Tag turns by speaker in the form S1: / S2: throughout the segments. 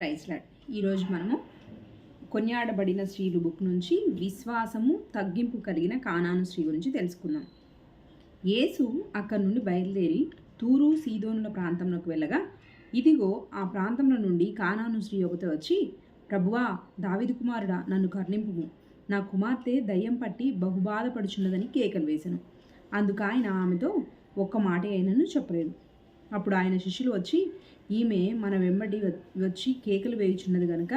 S1: ప్రైస్లాడ్ ఈరోజు మనము కొన్యాడబడిన స్త్రీలు బుక్ నుంచి విశ్వాసము తగ్గింపు కలిగిన కానాను స్త్రీ గురించి తెలుసుకుందాం. యేసు అక్కడి నుండి బయలుదేరి తూరు సీదోనుల ప్రాంతంలోకి వెళ్ళగా ఇదిగో ఆ ప్రాంతంలో నుండి కానాను స్త్రీ ఒకటి వచ్చి ప్రభువా దావిది కుమారుడా నన్ను కర్ణింపు నా కుమార్తె దయ్యం పట్టి బహుబాధపడుచున్నదని కేకలు వేశాను అందుకు ఆయన ఆమెతో ఒక్క మాట అయినను చెప్పలేదు. అప్పుడు ఆయన శిష్యులు వచ్చి ఈమె మన వెంబడి వచ్చి కేకలు వేయుచున్నది గనుక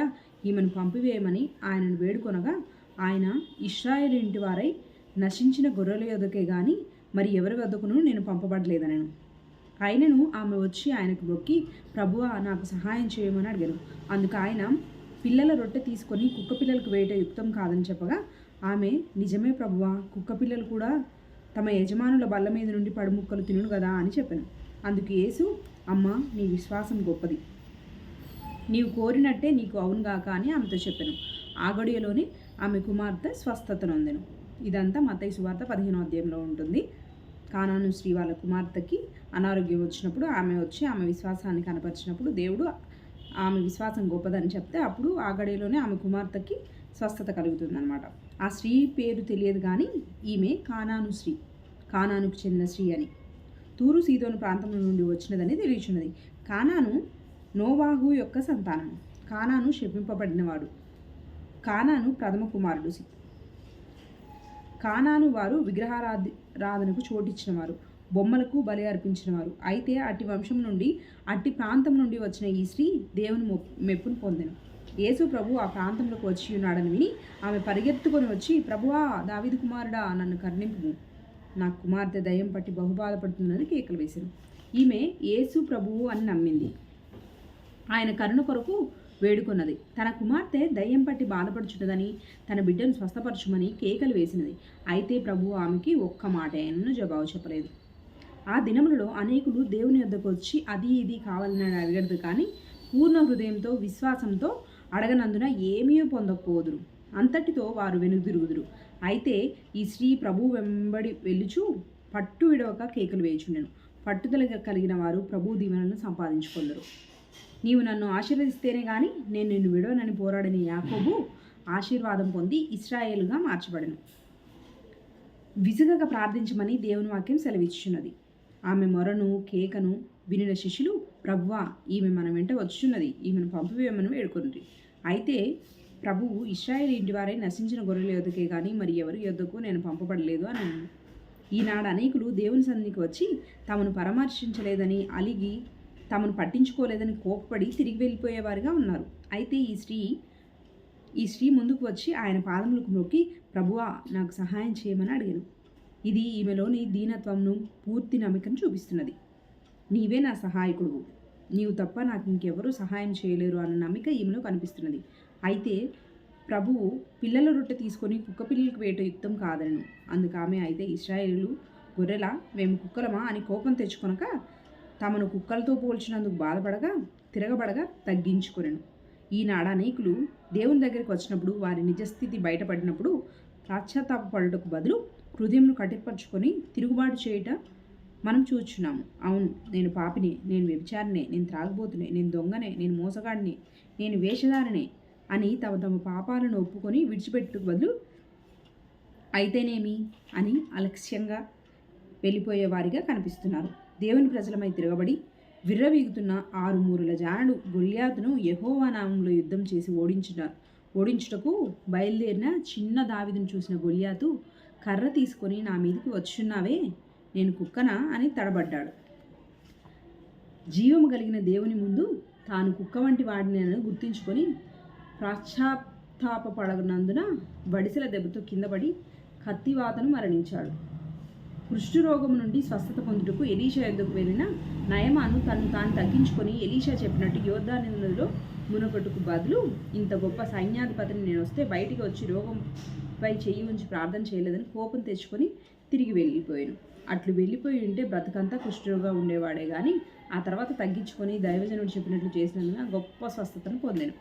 S1: ఈమెను పంపివేయమని ఆయనను వేడుకొనగా ఆయన ఇస్రాయేల్ ఇంటి వారై నశించిన గొర్రెల యొద్దకే కానీ మరి ఎవరి వద్దకును నేను పంపబడలేదనను. ఆయనను ఆమె వచ్చి ఆయనకు మొక్కి ప్రభువా నాకు సహాయం చేయమని అడిగారు అందుకు ఆయన పిల్లల రొట్టె తీసుకొని కుక్క పిల్లలకు వేయట యుక్తం కాదని చెప్పగా ఆమె నిజమే ప్రభువా కుక్క పిల్లలు కూడా తమ యజమానుల బల్ల మీద నుండి పడుముక్కలు తినును కదా అని చెప్పాను. అందుకు యేసు అమ్మ నీ విశ్వాసం గొప్పది. నీవు కోరినట్టే నీకు అవునుగాక అని ఆమెతో చెప్పాను. ఆ గడియలోనే ఆమె కుమార్తె స్వస్థత నొందెను. ఇదంతా మతయ్య సువార్త పదిహేనో అధ్యాయంలో ఉంటుంది. కానాను శ్రీ వాళ్ళ కుమార్తెకి అనారోగ్యం వచ్చినప్పుడు ఆమె వచ్చి ఆమె విశ్వాసాన్ని కనపరిచినప్పుడు దేవుడు ఆమె విశ్వాసం గొప్పదని చెప్తే అప్పుడు ఆ గడియలోనే ఆమె కుమార్తెకి స్వస్థత కలుగుతుందన్నమాట. ఆ స్త్రీ పేరు తెలియదు కానీ ఈమె కానాను స్త్రీ కానానుకు చెందిన స్త్రీ అని. తూరు సీదోను ప్రాంతం నుండి వచ్చినదని తెలియచున్నది. కానాను నోవాహు యొక్క సంతానం కానాను శపింపబడినవాడు కానాను ప్రథమ కుమారుడు కానాను వారు విగ్రహారాధి రాధనకు బొమ్మలకు బలి అర్పించినవారు. అయితే అట్టి వంశం నుండి అట్టి ప్రాంతం నుండి వచ్చిన ఈ స్త్రీ దేవుని మొ- మెప్పును పొందెను. యేసు ప్రభు ఆ ప్రాంతంలోకి వచ్చి ఉన్నాడని విని ఆమె పరిగెత్తుకొని వచ్చి ప్రభువా దావిది కుమారుడా నన్ను కర్ణింపు నా కుమార్తె దయ్యం పట్టి బహుబాధపడుతుందని కేకలు వేశాను ఈమె యేసు ప్రభువు అని నమ్మింది. ఆయన కరుణ కొరకు వేడుకున్నది. తన కుమార్తె దయ్యం పట్టి బాధపడుచున్నదని తన బిడ్డను స్వస్థపరచుమని కేకలు వేసినది. అయితే ప్రభు ఆమెకి ఒక్క మాట అయినను జవాబు చెప్పలేదు. ఆ దినములలో అనేకులు దేవుని వద్దకు వచ్చి అది ఇది కావాలని అడగదు కానీ పూర్ణ హృదయంతో విశ్వాసంతో అడగనందున ఏమీ పొందకపోదురు. అంతటితో వారు వెనుదిరుగుదురు. అయితే ఈ స్త్రీ ప్రభు వెంబడి వెళ్ళుచు పట్టు విడవక కేకలు వేయుచుండెను. పట్టుదల కలిగిన వారు ప్రభు దీవెనలను సంపాదించుకొందరు. నీవు నన్ను ఆశీర్వదిస్తేనే కానీ నేను నిన్ను విడవనని పోరాడని యాకోబు ఆశీర్వాదం పొంది ఇస్రాయేల్గా మార్చబడను. విసుగగా ప్రార్థించమని దేవుని వాక్యం సెలవిచ్చుచున్నది. ఆమె మొరను కేకను వినిన శిష్యులు ప్రభువా ఈమె మన వెంట వచ్చుచున్నది ఈమెను పంపివేయమని వేడుకొంది అయితే ప్రభువు ఇస్రాయేల్ ఇంటి వారే నశించిన గొర్రెల యొద్దకే కానీ మరి ఎవరి యొద్దకు నేను పంపబడలేదు అని ఈనాడు అనేకులు దేవుని సన్నిధికి వచ్చి తమను పరామర్శించలేదని అలిగి తమను పట్టించుకోలేదని కోప్పడి తిరిగి వెళ్ళిపోయేవారుగా ఉన్నారు. అయితే ఈ స్త్రీ ఈ స్త్రీ ముందుకు వచ్చి ఆయన పాదములకు మొక్కి ప్రభువా నాకు సహాయం చేయమని అడిగాను. ఇది ఈమెలోని దీనత్వంను పూర్తి నమ్మకం చూపిస్తున్నది. నీవే నా సహాయకుడువు. నీవు తప్ప నాకు ఇంకెవరూ సహాయం చేయలేరు అన్న నమ్మిక ఈమెలో కనిపిస్తున్నది. అయితే ప్రభువు పిల్లల రొట్టె తీసుకొని కుక్క పిల్లలకు వేట యుక్తం కాదనను. అందుకు ఆమె అయితే ఇస్రాయేలు గొర్రెల మేము కుక్కలమా అని కోపం తెచ్చుకొనక తమను కుక్కలతో పోల్చినందుకు బాధపడగా తిరగబడగా తగ్గించుకొనెను. ఈనాడ అనేకులు దేవుని దగ్గరికి వచ్చినప్పుడు వారి నిజస్థితి బయటపడినప్పుడు పశ్చాత్తాపడుటకు బదులు హృదయంను కట్టిపరుచుకొని తిరుగుబాటు చేయట మనం చూచున్నాము. అవును నేను పాపిని నేను వ్యభిచారినే నేను త్రాగబోతునే నేను దొంగనే నేను మోసగాడిని నేను వేషధారినే అని తమ తమ పాపాలను ఒప్పుకొని విడిచిపెట్టు బదులు అయితేనేమి అని అలక్ష్యంగా వెళ్ళిపోయే వారిగా కనిపిస్తున్నారు. దేవుని ప్రజలమై తిరగబడి విర్రవీగుతున్న ఆరు మూరుల జానుడు గొల్యాతును యహోవా నామంలో యుద్ధం చేసి ఓడించిన ఓడించుటకు బయలుదేరిన చిన్న దావిదును చూసిన గొల్యాతు కర్ర తీసుకొని నా మీదకి వచ్చున్నావే? నేను కుక్కనా అని తడబడ్డాడు. జీవము కలిగిన దేవుని ముందు తాను కుక్క వంటి వాడినని గుర్తించుకొని పశ్చాత్తాపపడనందున వడిసెల దెబ్బతో కిందపడి కత్తివాతను మరణించాడు. కుష్ఠరోగం నుండి స్వస్థత పొందుటకు ఎలీషా యుద్ధకు వెళ్ళిన నయమాను తను తాను తగ్గించుకొని ఎలీషా చెప్పినట్టు యోధా నిధులలో మునగొట్టుకు బదులు ఇంత గొప్ప సైన్యాధిపతిని నేను వస్తే బయటికి వచ్చి రోగంపై చెయ్యి ఉంచి ప్రార్థన చేయలేదని కోపం తెచ్చుకొని తిరిగి వెళ్ళిపోయాను. అట్లు వెళ్ళిపోయి ఉంటే బ్రతకంతా కుష్ఠరోగా ఉండేవాడే కానీ ఆ తర్వాత తగ్గించుకొని దైవజనుడు చెప్పినట్లు చేసినందున గొప్ప స్వస్థతను పొందాను.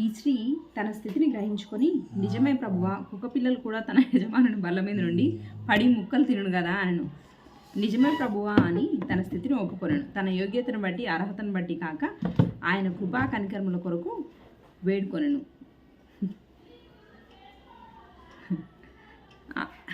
S1: ఈ స్త్రీ తన స్థితిని గ్రహించుకొని నిజమే ప్రభువా కుక్క పిల్లలు కూడా తన యజమానుని బల్ల మీద నుండి పడి ముక్కలు తినను కదా అనను. నిజమే ప్రభువా అని తన స్థితిని ఒప్పుకొనను. తన యోగ్యతను బట్టి అర్హతను బట్టి కాక ఆయన కృపా కనికర్మల కొరకు వేడుకొనెను.